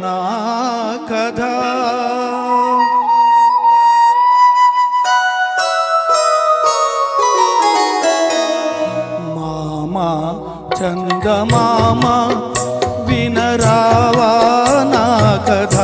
ना मा चन्द मामा विनरावा कदा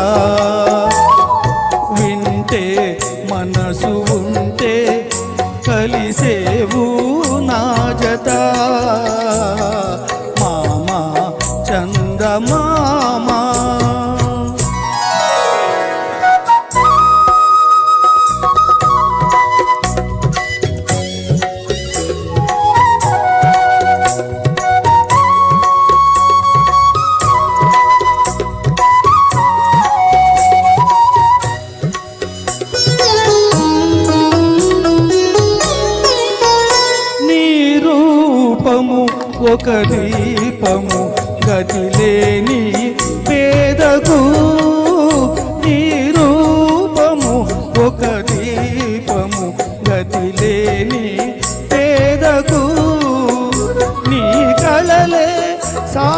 రూపము ఒక దీపము గతిలేని పేదకు నీ రూపము ఒక దీపము గతిలేని పేదకు నీ కలలే సా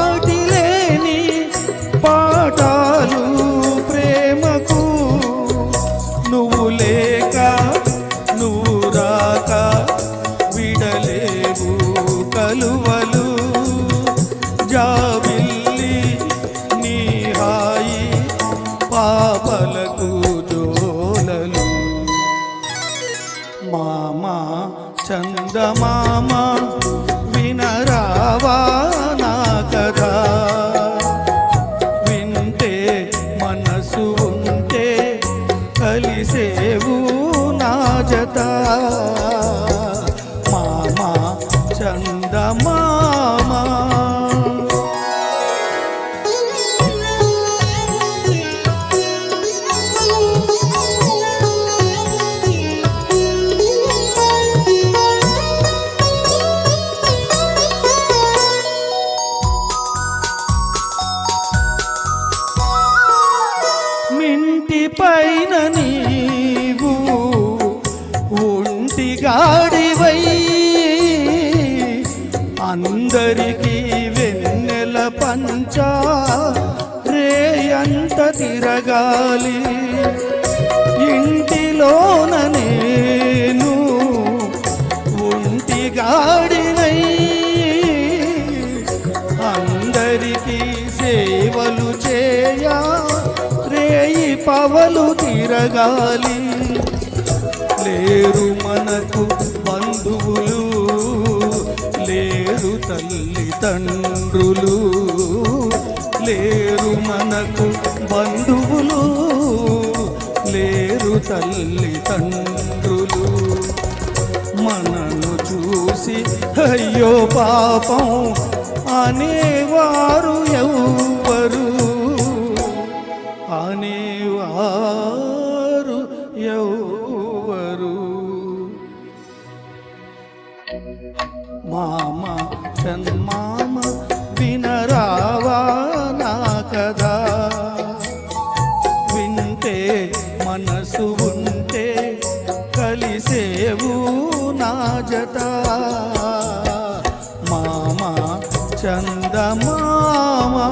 మామా చందమామ వినరావా నా కథ? వింటే మనసు ఉంటే కలిసేవు నా జత. మామా చంద గాడివై అందరికీ వెన్నెల పంచా రేయంత తిరగాలి. ఇంటిలోన నేను ఒంటి గాడినై అందరికీ సేవలు చేయా రేయి పవలు తిరగాలి. లేరు మనకు బంధువులు లేరు తల్లిదండ్రులు లేరు మనకు బంధువులు లేరు తల్లిదండ్రులు మనను చూసి అయ్యో పాపం! అనేవారు ఎవరు అనేవారు ఎవరు మామ చన్మామ వినరావా కదా వింటే మనసు ఉంటే కలిసేవు నా జత. మామ చందమామా